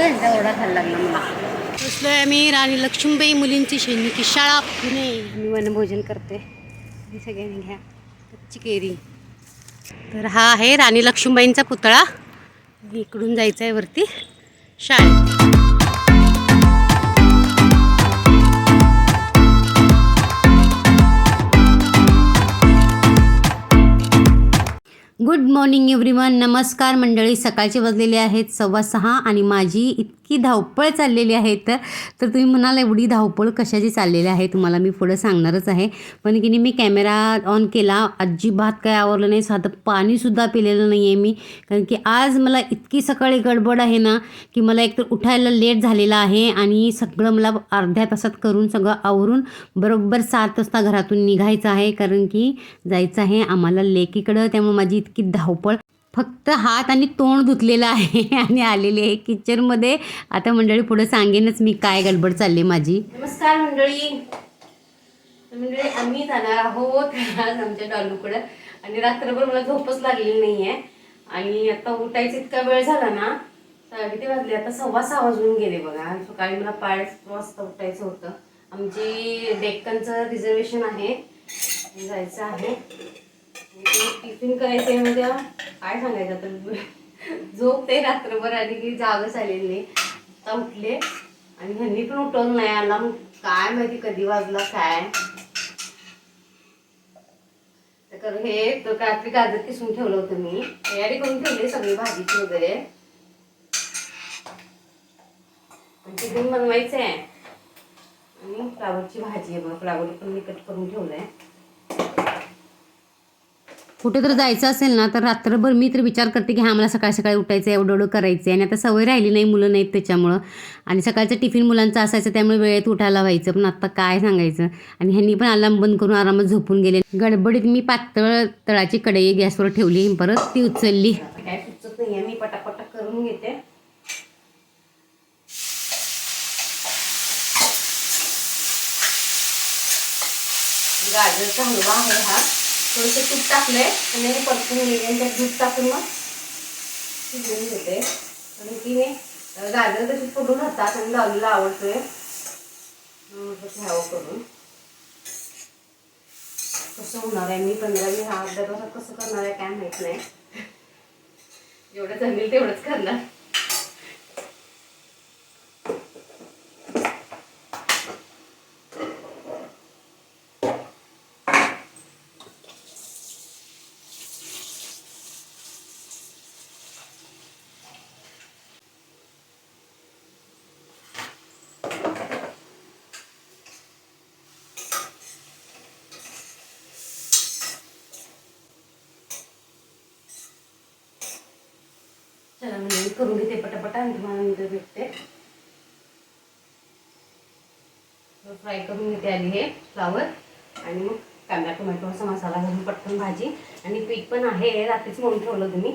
यांचा ओरडा खायला लागला मला. बसलोय आम्ही राणी लक्ष्मीबाई मुलींची सैनिकी शाळा पुणे. मी वनभोजन करते. सगळ्यांनी घ्या. कच्ची केरी. तर हा आहे राणी लक्ष्मीबाईंचा पुतळा. इकडून जायचं आहे वरती. शाळेत. गुड मॉर्निंग एव्हरीवन नमस्कार मंडळी. सकाळचे वाजलेले आहेत सव्वा सहा आणि माझी इतकी धावपळ चाललेली आहे तर तर तुम्ही म्हणाल एवढी धावपळ कशाची चाललेली आहे? तुम्हाला मी पुढं सांगणारच आहे. पण की नाही मी कॅमेरा ऑन केला. अजिबात काय आवरलं नाही. साधं पाणीसुद्धा पिलेलं नाही आहे मी. कारण की आज मला इतकी सकाळी गडबड आहे ना की मला एकतर उठायला लेट झालेला आहे आणि सगळं मला अर्ध्या तासात करून सगळं आवरून बरोबर सात वाजता घरातून निघायचं आहे. कारण की जायचं आहे आम्हाला लेकीकडं. त्यामुळे माझी इतकी धावपळ फक्त हात आणि तोंड धुतलेलं आहे आणि आलेले आहे किचनमध्ये आता मंडळी पुढे सांगेनच मी काय गडबड चालली माझी. नमस्कार मंडळी. मंडळी आम्ही जाणार आहोत आज आमच्या डॉलूकडं. आणि रात्रभर मला झोपच लागलेली नाही आहे आणि आता उठायचा इतका वेळ झाला ना सा- किती वाजले? आता सव्वा सहा वाजून गेले बघा. सकाळी मला पाच वाजता उठायचं होतं. आमची डेक्कनचं रिझर्वेशन आहे. जायचं आहे. टिफिन करायचं आहे उद्या. काय सांगायचं आता? झोपते रात्रभर आणि की जागच आलेली नाही आता उठले. आणि ह्यांनी पण उठवलं नाही. आला मग काय माहिती कधी वाजला काय. तर कर- हे तर रात्री गाजर किसून ठेवलं होतं मी. तयारी करून ठेवली सगळी भाजीची वगैरे. आणि बनवायचं आहे आणि फ्लावरची भाजी आहे मग फ्लावर पण मी कट करून ठेवलंय. कुठे तर जायचं असेल ना तर रात्रभर मी तर विचार करते की हा मला सकाळी सकाळी उठायचं आहे एवढं एवढं करायचं आहे आणि आता सवय राहिली नाही मुलं नाहीत त्याच्यामुळं. आणि सकाळचं टिफिन मुलांचं असायचं त्यामुळे वेळेत उठायला व्हायचं. पण आत्ता काय सांगायचं? आणि ह्यांनी पण अलार्म बंद करून आरामात झोपून गेले. गडबडीत मी पातळ तळाची कढई गॅसवर ठेवली. परत ती उचलली. काय सुचत नाही मी पटापट करून घेते. गाजरचा हलवा आहे हा. थोडंसं तूप टाकलंय आणि हे परतून गेले आणि त्यात दूध टाकून मग शिजवून घेते. आणि तिने गाजर तशी पडून राहतात आणि लावलेला आवडतोय. घ्यावं करून. कसं होणार आहे? मी पंधरावी हा अर्ध्या कसं करणार आहे काय माहीत नाही. जेवढं जमेल तेवढंच करणार चला म्हणजे मी करून घेते पटापट आणि तुम्हाला नंतर भेटते. फ्राय करून घेते आधी हे फ्लावर आणि मग कांदा टोमॅटोचा मसाला घालून पटकन भाजी. आणि पीठ पण आहे रात्रीच म्हणून ठेवलं तुम्ही.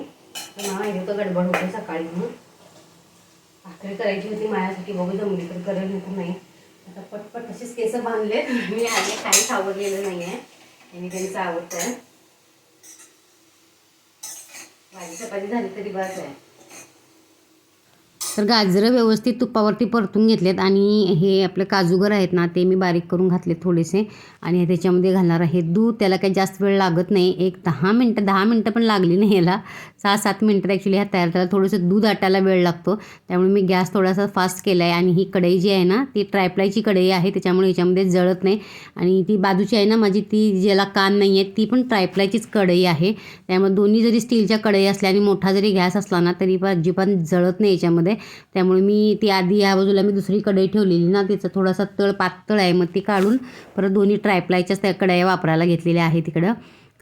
मला माहिती होतं गडबड होते सकाळी म्हणून. भाकरी करायची होती माझ्यासाठी बघू जमली तर करेल नाही नाही. आता पटपट तसेच केस बांधले मी आले काहीच आवडलेलं नाही आहे आणि त्यांचं आवडतं आहे भाजी चपाती झाली तरी बस आहे. तर गाजरं व्यवस्थित तुपावरती परतून घेतलेत आणि हे आपले काजूगर आहेत ना ते मी बारीक करून घातले थोडेसे. आणि त्याच्यामध्ये घालणार आहे दूध. त्याला काही जास्त वेळ लागत नाही. एक दहा मिनटं दहा मिनटं पण लागली नाही याला. सहा सात मिनटं ॲक्च्युली हा तयार त्याला थोडंसं दूध आटायला वेळ लागतो. त्यामुळे मी गॅस थोडासा फास्ट केला आहे आणि ही कढई जी आहे ना ती ट्रायप्लायची कढई आहे. त्याच्यामुळे याच्यामध्ये जळत नाही. आणि ती बाजूची आहे ना माझी ती ज्याला कान नाही आहे ती पण ट्रायप्लायचीच कढई आहे. त्यामुळे दोन्ही जरी स्टीलच्या कढई असल्या आणि मोठा जरी गॅस असला ना तरी पण अजिबात जळत नाही याच्यामध्ये. त्यामुळे मी ती आधी या बाजूला मी दुसरी कढई ठेवलेली ना तिचा थोडासा तळ पातळ आहे मग ती काढून परत दोन्ही ट्रायप्लायच्याच त्या कढया वापरायला घेतलेल्या आहे तिकडं.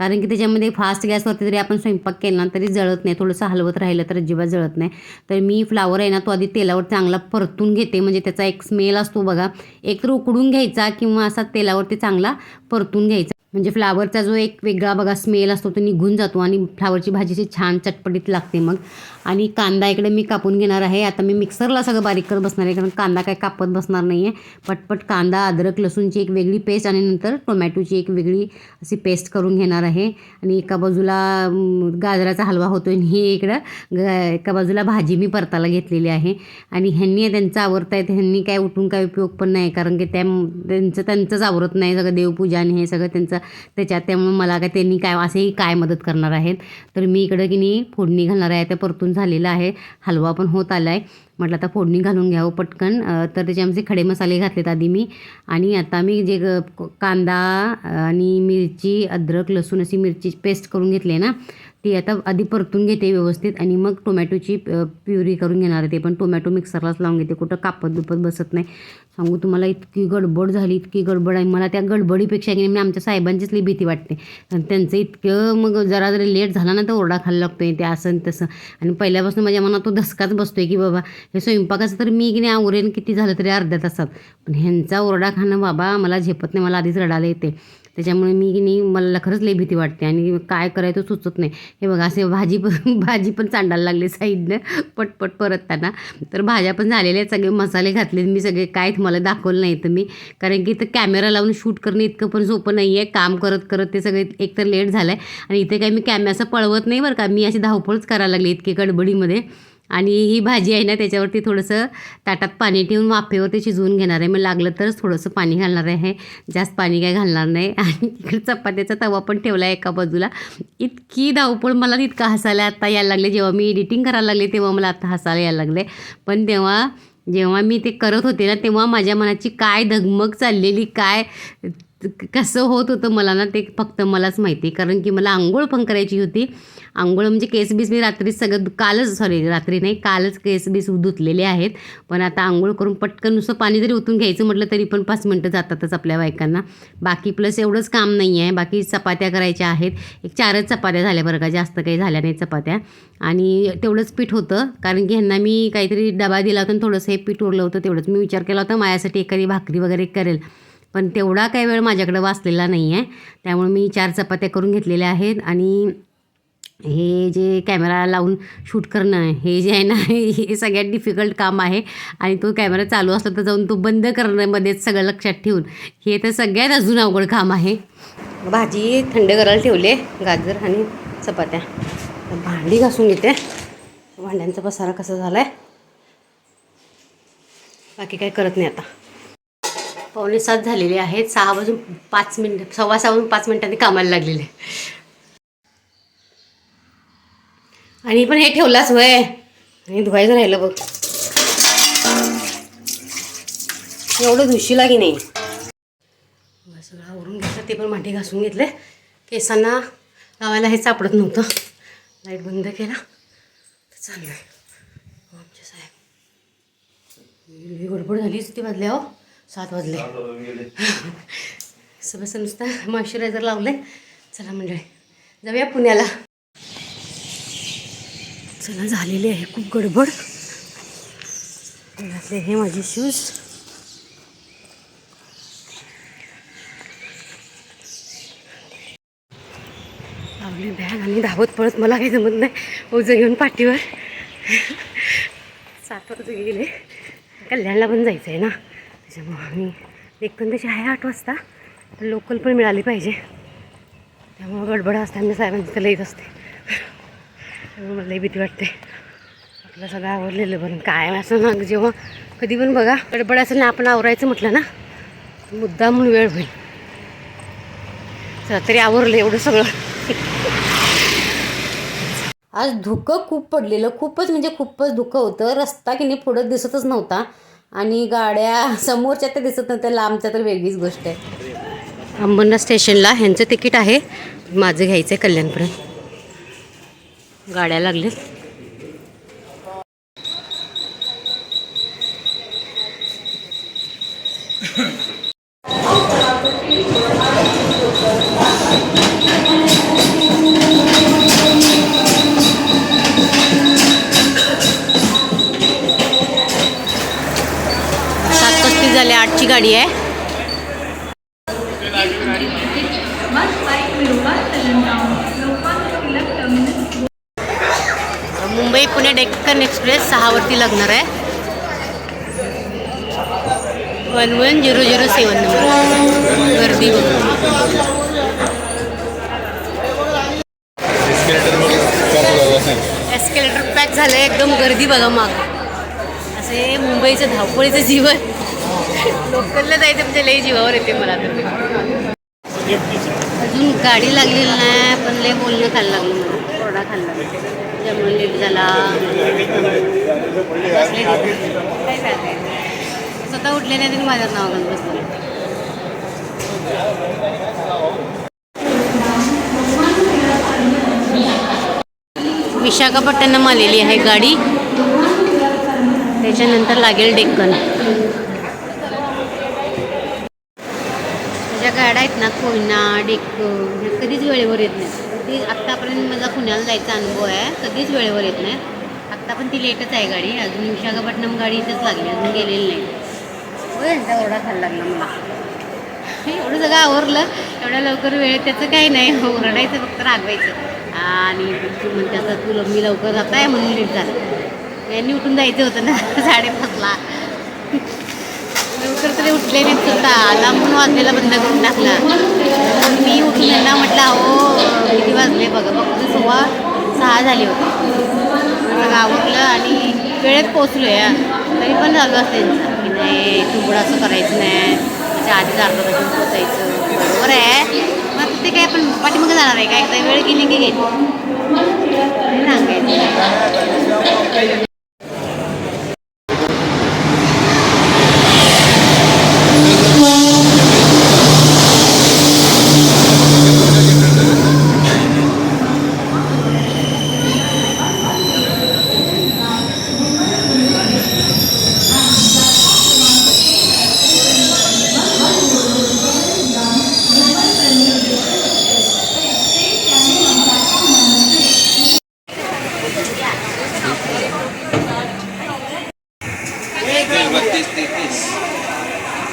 कारण की त्याच्यामध्ये फास्ट गॅसवरती जरी आपण स्वयंपाक केला ना तरी जळत नाही थोडंसं हलवत राहिलं तर अजिबात जळत नाही. तर मी फ्लावर आहे ना तो आधी तेलावर चांगला परतून घेते म्हणजे त्याचा एक स्मेल असतो बघा. एक तर उकडून घ्यायचा किंवा असा तेलावरती चांगला परतून घ्यायचा. म्हणजे फ्लावरचा जो एक वेगळा बघा स्मेल असतो तो निघून जातो आणि फ्लावरची भाजीची छान चटपटीत लागते मग. आणि कांदा इकडे मी कापून घेणार आहे. आता मी मिक्सरला सगळं बारीक करत बसणार आहे कारण कांदा काय कापत बसणार नाही आहे पटपट कांदा अद्रक लसूणची एक वेगळी पेस्ट आणि नंतर टोमॅटोची एक वेगळी अशी पेस्ट करून घेणार आहे. आणि एका बाजूला गाजराचा हलवा होतो आणि ही इकडं ग एका बाजूला भाजी मी परताला घेतलेली आहे. आणि ह्यांनी त्यांचं आवडतं आहे ह्यांनी काय उठून काय उपयोग पण नाही. कारण की त्या त्यांचं त्यांचंच आवडत नाही. सगळं देवपूजा आणि हे सगळं त्यांचं त्याच्यात त्यामुळे मला काय त्यांनी काय असेही काय मदत करणार आहेत. तर मी इकडं की नाही फोडणी घालणार आहे ते परतून झालेलं आहे. हलवा पण होत आला आहे म्हटलं आता फोडणी घालून घ्यावं पटकन. तर त्याचे आमचे खडे मसाले घातलेत आधी मी. आणि आता मी जे ग- कांदा आणि मिरची अद्रक लसूण अशी मिरची पेस्ट करून घेतली आहे ना ती आता आधी परतून घेते व्यवस्थित. आणि मग टोमॅटोची प्युरी करून घेणार आहे ते. पण टोमॅटो मिक्सरलाच लावून घेते. कुठं कापत दुपत बसत नाही. सांगू तुम्हाला इतकी गडबड झाली इतकी गडबड आहे. मला त्या गडबडीपेक्षा की नाही आमच्या साहेबांचीच लई भीती वाटते. आणि त्यांचं इतकं मग जरा जरी लेट झाला ना तर ओरडा खायला आहे ते असं आणि तसं. आणि पहिल्यापासून माझ्या मनात तो धसकाच बसतो आहे की बाबा हे स्वयंपाकाचं तर मी की नाही आवरेन किती झालं तरी अर्ध्या तासात. पण ह्यांचा ओरडा खाणं बाबा मला झेपत नाही मला आधीच रडायला येते. त्याच्यामुळे मी की नाही मला खरंच लई भीती वाटते आणि काय करायचं सुचत नाही. हे बघा असे भाजी पण भाजी पण चांडायला लागली साईडनं पटपट परतताना. तर भाज्या पण झालेल्या आहेत सगळे मसाले घातले मी सगळे. काय तुम्हाला दाखवलं नाही तर मी. कारण की इथं कॅमेरा लावून शूट करणं इतकं पण सोपं नाही आहे काम करत करत ते सगळे एकतर लेट झालं आहे आणि इथे काही मी कॅमेरा असं पळवत नाही बरं का. मी अशी धावपळच करायला लागली इतकी गडबडीमध्ये. आणि ही भाजी आहे ना त्याच्यावरती थोडंसं ताटात पाणी ठेवून वाफेवरती शिजवून घेणार आहे. मग लागलं तरच थोडंसं पाणी घालणार आहे. जास्त पाणी काय घालणार नाही. आणि तिकडे चपात्याचा तवा पण ठेवला आहे एका बाजूला. इतकी धावपळ मला इतका हसायला आता यायला लागले. जेव्हा मी एडिटिंग करायला लागले तेव्हा मला आता हसायला यायला लागले. पण तेव्हा जेव्हा मी ते करत होते ना तेव्हा माझ्या मनाची काय धगमग चाललेली काय कसं होत होतं मला ना ते फक्त मलाच माहिती कारण की मला आंघोळ पण करायची होती. आंघोळ म्हणजे केस बीस मी रात्रीच सगळं कालच सॉरी रात्री नाही कालच केस बीस धुतलेले आहेत. पण आता आंघोळ करून पटकन नुसतं पाणी जरी ओतून घ्यायचं म्हटलं तरी पण पाच मिनटं जातातच आपल्या बायकांना. बाकी प्लस एवढंच काम नाही आहे. बाकी चपात्या करायच्या आहेत. एक चारच चपात्या झाल्या बरं का. जास्त काही झाल्या नाही चपात्या. आणि तेवढंच पीठ होतं. कारण की ह्यांना मी काहीतरी डबा दिला होता आणि थोडंसं हे पीठ उरलं होतं तेवढंच. मी विचार केला होता माझ्यासाठी एखादी भाकरी वगैरे करेल. पण तेवढा काही वेळ माझ्याकडे वाचलेला नाही आहे त्यामुळे मी चार चपात्या करून घेतलेल्या आहेत आणि हे जे कॅमेरा लावून शूट करणं हे जे आहे ना हे सगळ्यात डिफिकल्ट काम आहे. आणि तो कॅमेरा चालू असला तर जाऊन तो बंद करण्यामध्येच सगळं लक्षात ठेवून. हे तर सगळ्यात अजून अवघड काम आहे. भाजी थंड करायला ठेवले गाजर आणि चपात्या. भांडी घासून घेते. भांड्यांचा पसारा कसा झाला आहे बाकी काय करत नाही आता. पावणे सात झालेले आहेत. सहा वाजून पाच मिनिट सव्वा सहा वाजून पाच मिनिटांनी कामाला लागलेले. आणि पण हे ठेवलाच वय. आणि धुवायचं राहिलं बघ. एवढं धुशीला की नाही. सगळं आवरून घेतलं ते पण माठी घासून घेतले. केसांना लावायला हे सापडत नव्हतं. लाइट बंद केला. तर चाललं हो, आमचे साहेब. गडबड झालीच ती बदल्या हो. सात वाजले. सगळं नुसतं मॉइश्चरायझर लावलं चला मंडळी जाऊया पुण्याला. चला झालेली आहे खूप गडबड. घातले हे माझे शूज लावली बॅग आणि धावत पळत मला काही जमत नाही. ओझं घेऊन पाठीवर. सात वाजता गेले. कल्याणला पण जायचं आहे ना. त्याच्यामुळं आम्ही. एकूण आहे आठ वाजता. लोकल पण मिळाली पाहिजे. त्यामुळं गडबड असताना साहेबांची लईत असते. त्यामुळे मला लई भीती वाटते. आपलं सगळं आवरलेलं बरं काय असं ना जेव्हा कधी पण बघा गडबड असेल ना आपण आवरायचं म्हटलं ना मुद्दा म्हणून वेळ होईल. चला तरी आवरलं एवढं सगळं. आज धुकं खूप पडलेलं. खूपच म्हणजे खूपच धुकं होतं. रस्ता की नाही पुढं दिसतच नव्हता. आणि गाड्या समोरच्या तर दिसत नव्हत्या लांबच्या तर वेगळीच गोष्ट आहे. अंबरनाथ स्टेशनला ह्यांचं तिकीट आहे माझं घ्यायचं आहे कल्याणपर्यंत गाड्या लागल्या झाली आठची गाडी आहे. मुंबई पुणे डेक्कन एक्सप्रेस सहावरती लागणार आहे. One one zero zero seven number. गर्दी एस्केलेटर पॅक झालं एकदम गर्दी बघा माग. असे मुंबईचं धावपळीचं जीवन. लोकलला जायचं म्हणजे लई जीवावर येते मला तर. अजून गाडी लागलेली नाही पण लय बोलणं खायला लागलं मला. कोरडा लागला. त्यामुळे लेट झाला. काय काय स्वतः उठले नाही तरी माझ्यात नाव घालून बसले. विशाखापट्टणम आलेली आहे गाडी. त्याच्यानंतर लागेल डेक्कन ज्या गाड्या आहेत ना कोयना डेक्कन ह्या कधीच वेळेवर येत नाहीत. कधी आत्तापर्यंत माझा पुण्याला जायचा अनुभव आहे कधीच वेळेवर येत नाही आत्ता पण ती लेटच आहे गाडी अजून विशाखापट्टणम गाडी इथंच लागली अजून गेलेली नाही. होय यांचा ओरडा खायला लागला मला. एवढं सगळं आवरलं एवढ्या लवकर वेळ त्याचं काही नाही. ओरडायचं फक्त रागवायचं. आणि तू म्हणते आता तू मी लवकर जात आहे म्हणून लेट झालं. यांनी उठून जायचं होतं ना साडेपाचला. लवकर तरी उठले नाहीत स्वतः अलार्म म्हणून वाजलेला बंद करून टाकला. मग मी उठून यांना म्हटलं अहो किती वाजले बघा फक्त सव्वा सहा झाले होते. मग आणि वेळेत पोचलो या तरी पण चालू असते की नाही तुबडं असं करायचं नाही. त्याच्या आधीच अर्धा तासून पोचायचं बरोबर आहे. मग ते काय आपण पाठीमागे जाणार आहे का? एकदा वेळ गेली की घेत सांगायचं.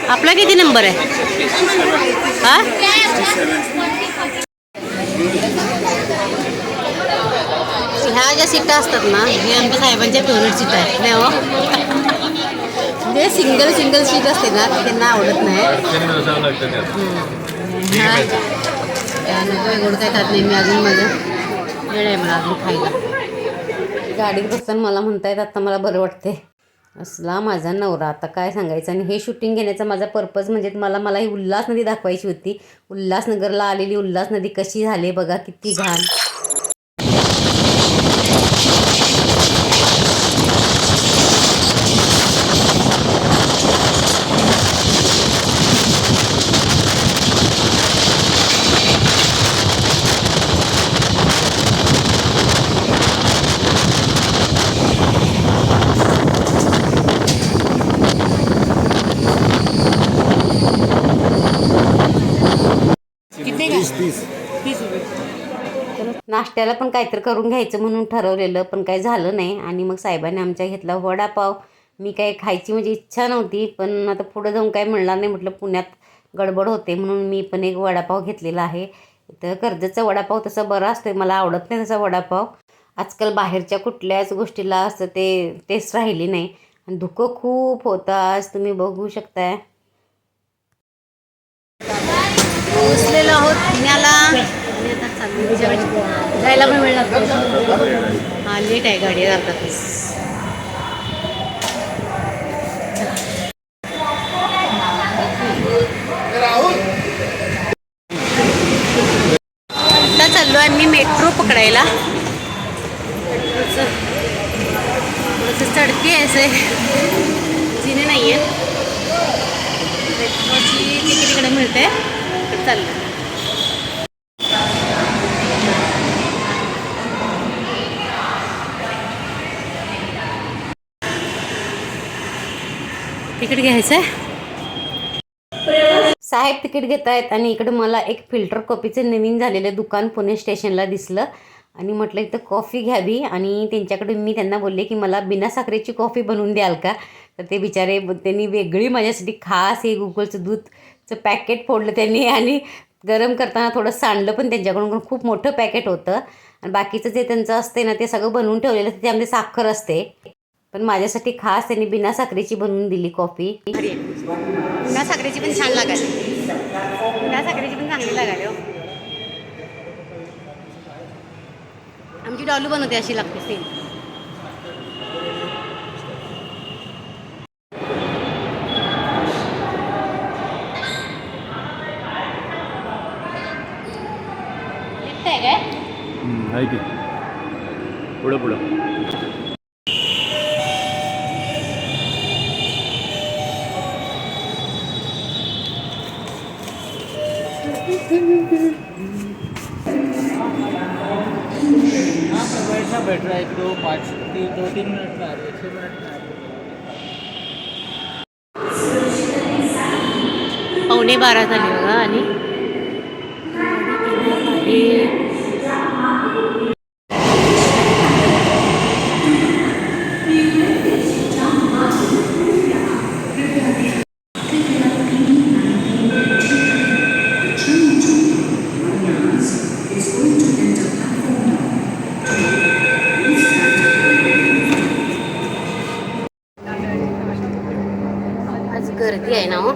आपला किती नंबर आहे? हा? ह्या ज्या सीटा असतात ना हे आमच्या साहेबांच्या फेवरेट सीट आहेत नाही हो? जे सिंगल सिंगल सीट असते ना त्यांना आवडत नाही. ह्या त्यानंतर गोड काय खात नाही मी अजून माझं. वेळ आहे मला अजून खायला. गाडीत बसताना मला म्हणतायत आता मला बरं वाटते असला माझा नवरा आता काय सांगायचं? आणि हे शूटिंग घेण्याचा माझा पर्पज म्हणजे मला मला ही उल्हास नदी दाखवायची होती. उल्हासनगरला आलेली उल्हास नदी कशी झाली बघा किती घाण किती नाश्त्याला पण काहीतरी करून घ्यायचं म्हणून ठरवलेलं पण काही झालं नाही. आणि मग साहेबांनी आमच्या घेतला वडापाव. मी काही खायची म्हणजे इच्छा नव्हती पण आता पुढं जाऊन काय मिळणार नाही म्हटलं पुण्यात गडबड होते म्हणून मी पण एक वडापाव घेतलेला आहे. तर कर्जचा वडापाव तसा बरा असतो मला आवडत नाही तसा वडापाव. आजकाल बाहेरच्या कुठल्याच गोष्टीला असं ते टेस्ट राहिली नाही. आणि धुकं खूप होतं आज तुम्ही बघू शकताय. पोहोचलेलो आहोत पुण्याला. जायला पण वेळ लागतो. हा लेट आहे गाडी अर्धा तास. आता चाललो आहे मी मेट्रो पकडायला. थोडंसं चढती आहे असे. जिने नाही आहे मेट्रोची तिकीट इकडे मिळते चाललं. तिकीट घ्यायचं आहे. साहेब तिकीट घेत आहेत आणि इकडं मला एक फिल्टर कॉफीचं नवीन झालेलं दुकान पुणे स्टेशनला दिसलं. आणि म्हटलं इथं कॉफी घ्यावी आणि त्यांच्याकडे मी त्यांना बोलले की मला बिना साखरेची कॉफी बनवून द्याल का? तर ते बिचारे त्यांनी वेगळी माझ्यासाठी खास हे गुगलचं दूधचं पॅकेट फोडलं त्यांनी आणि गरम करताना थोडं सांडलं पण त्यांच्याकडून खूप मोठं पॅकेट होतं. आणि बाकीचं जे त्यांचं असते ना ते सगळं बनवून ठेवलेलं त्यामध्ये साखर असते. पण माझ्यासाठी खास त्यांनी बिना साखरेची बनवून दिली कॉफी. बिना साखरेची पण छान लागायची बिना साखरेची पण चांगली लागायला हो. आमची डॉलू बनवते अशी लागते सेम काय? आहे की. पुढं पुढं. वैसा बैठ रहा है एक दो पाँच तीन दो तीन मिनट में आ रही है छः मिनट में आ रही है। पावणे बारा झाले बघा आणि आज गर्दी आहे ना हो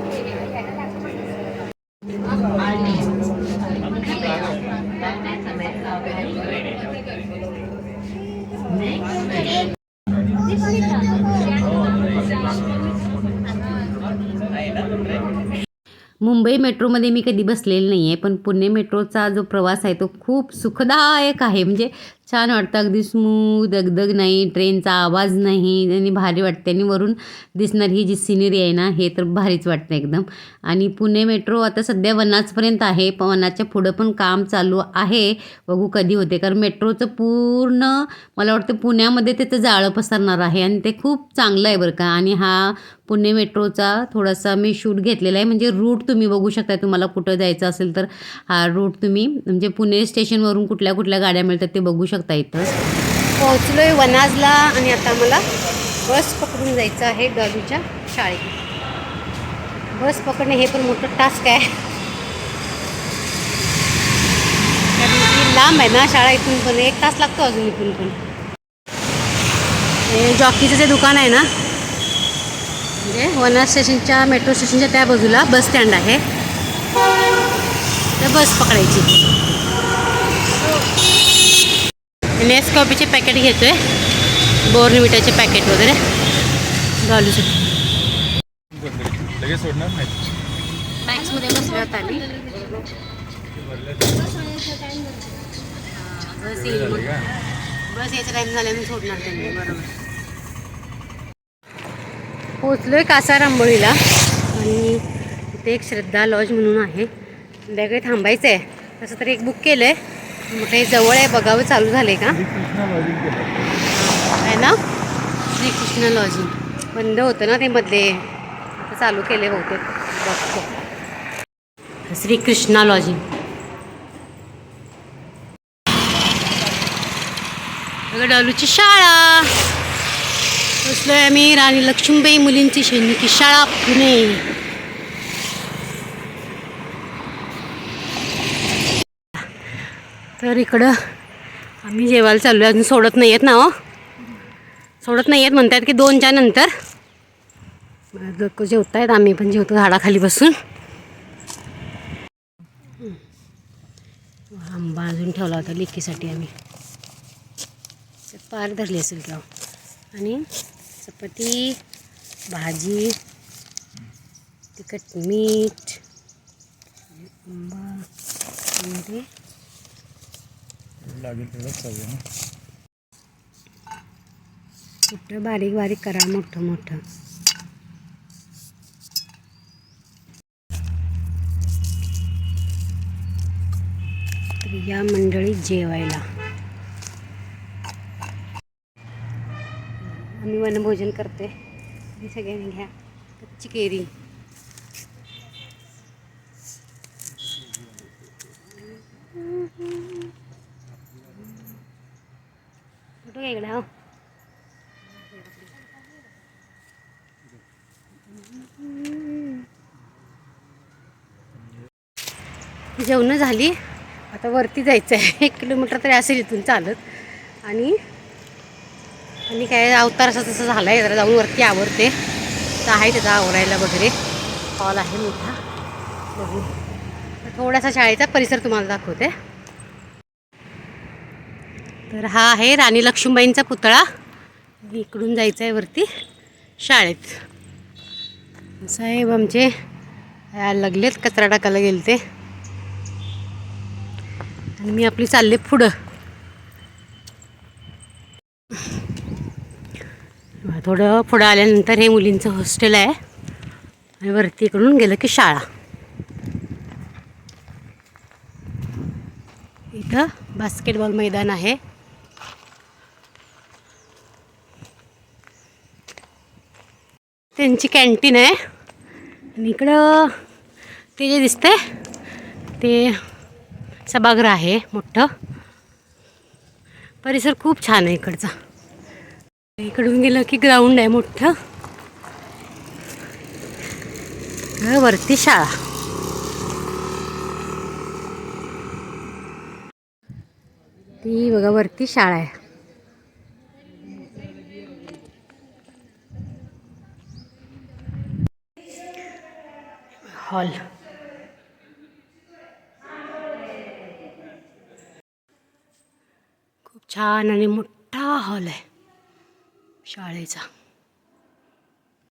मुंबई मेट्रोमध्ये मी कधी बसलेलं नाही आहे पण पुणे मेट्रोचा जो प्रवास आहे तो खूप सुखदायक आहे. म्हणजे छान वाटतं. अगदी स्मूथ दगदग नाही ट्रेनचा आवाज नाही आणि भारी वाटते. आणि वरून दिसणारी ही जी सिनरी आहे ना हे तर भारीच वाटतं एकदम. आणि पुणे मेट्रो आता सध्या वनाजपर्यंत आहे पण वनाच्या पुढं पण काम चालू आहे. बघू कधी होते. कारण मेट्रोचं पूर्ण मला वाटतं पुण्यामध्ये त्याचं जाळं पसरणार आहे. आणि ते खूप चांगलं आहे बरं का. आणि हा पुणे मेट्रोचा थोडासा मी शूट घेतलेला आहे. म्हणजे रूट तुम्ही बघू शकता तुम्हाला कुठं जायचं असेल तर हा रूट तुम्ही म्हणजे पुणे स्टेशनवरून कुठल्या कुठल्या गाड्या मिळतात ते बघू शकता. इथं पोहोचलो आहे वनाजला आणि आता मला बस पकडून जायचं आहे गावीच्या शाळेत. बस पकडणे हे पण मोठं टास्क आहे. कारण लांब आहे ना शाळा इथून पण एक तास लागतो अजून इथून पण. जॉकीचं जे दुकान आहे ना म्हणजे वनाज स्टेशनच्या मेट्रो स्टेशनच्या त्या बाजूला बस स्टँड आहे. तर बस पकडायची. नेस कॉफीचे पॅकेट घेतोय. बोर्नविटाचे पॅकेट वगैरे. डॉलूचे लगेच सोडणार नाही बस येईल. बस टाईम सोडणार त्यांनी बरोबर. पोचलोय कासा रांबोळीला आणि इथे एक श्रद्धा लॉज म्हणून आहे. संध्याकाळी थांबायचं आहे तसं तरी एक बुक केलं आहे हे जवळ आहे बघावं चालू झाले का? आहे ना? श्रीकृष्ण लॉजिंग बंद होतं ना ते आता चालू केले बहुतेक. बघतो. श्रीकृष्णा लॉजिंग डॉलूची शाळा. बसलोय आम्ही. राणी लक्ष्मीबाई मुलींची सैनिकी शाळा पुणे. तर इकडं आम्ही जेवायला चाललो आहे अजून सोडत नाही आहेत ना हो. सोडत नाही आहेत म्हणतात की दोनच्या नंतर. लोक जेवत आहेत आम्ही पण जेवतो झाडाखाली बसून. आंबा अजून ठेवला होता लिकीसाठी आम्ही. ते पार धरली असेल किंवा हो. आणि चपाती भाजी तिखट मीठ आंबा लागेल तेवढंच चालू ना. मोठं बारीक बारीक करा मोठं मोठं. तर या मंडळीत जेवायला. आम्ही वनभोजन करते सगळ्यांनी घ्या. कच्ची केरी. Mm-hmm. फोटो इकडं हो जेवणं झाली. आता वरती जायचं आहे एक किलोमीटर तरी असेल इथून चालत. आणि आणि काय अवतार असं तसं झालं आहे जरा जाऊन वरती आवरते. तर आहे त्याचा आवरायला वगैरे. हॉल आहे मोठा. बघू. थोडासा शाळेचा परिसर तुम्हाला दाखवते. तर हा आहे राणी लक्ष्मीबाईंचा पुतळा. इकडून जायचं आहे वरती शाळेत. साहेब आमचे लगलेत लागलेत कचरा टाकायला गेले ते आणि मी आपली चालले पुढं. थोडं पुढं आल्यानंतर हे मुलींचं हॉस्टेल आहे. आणि वरती इकडून गेलं की शाळा. इथं बास्केटबॉल मैदान आहे. त्यांची कॅन्टीन आहे. आणि इकडं ते जे दिसतंय ते सभागृह आहे मोठं. परिसर खूप छान आहे इकडचा. इकडून गेलं की ग्राउंड आहे मोठं. वरती शाळा. ती बघा वरती शाळा आहे. हॉल खूप छान आणि मोठा हॉल आहे शाळेचा.